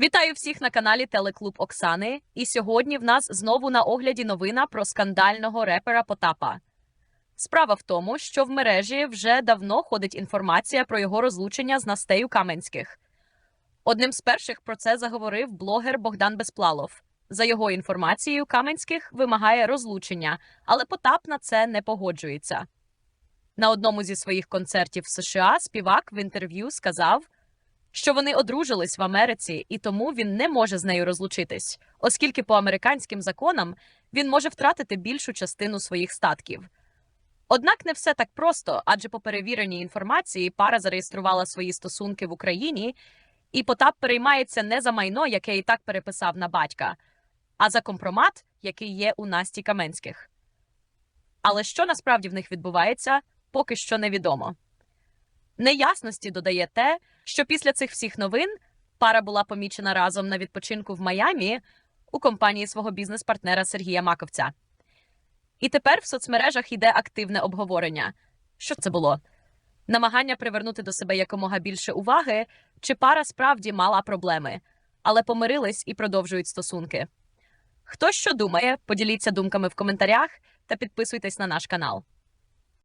Вітаю всіх на каналі Телеклуб Оксани. І сьогодні в нас знову на огляді новина про скандального репера Потапа. Справа в тому, що в мережі вже давно ходить інформація про його розлучення з Настею Каменських. Одним з перших про це заговорив блогер Богдан Безплалов. За його інформацією, Каменських вимагає розлучення, але Потап на це не погоджується. На одному зі своїх концертів в США співак в інтерв'ю сказав, що вони одружились в Америці, і тому він не може з нею розлучитись, оскільки по американським законам він може втратити більшу частину своїх статків. Однак не все так просто, адже по перевіреній інформації пара зареєструвала свої стосунки в Україні, і Потап переймається не за майно, яке і так переписав на батька, а за компромат, який є у Насті Каменських. Але що насправді в них відбувається, поки що невідомо. Неясності додає те, що після цих всіх новин пара була помічена разом на відпочинку в Майамі у компанії свого бізнес-партнера Сергія Маковця. І тепер в соцмережах йде активне обговорення. Що це було? Намагання привернути до себе якомога більше уваги, чи пара справді мала проблеми, але помирились і продовжують стосунки. Хто що думає, поділіться думками в коментарях та підписуйтесь на наш канал.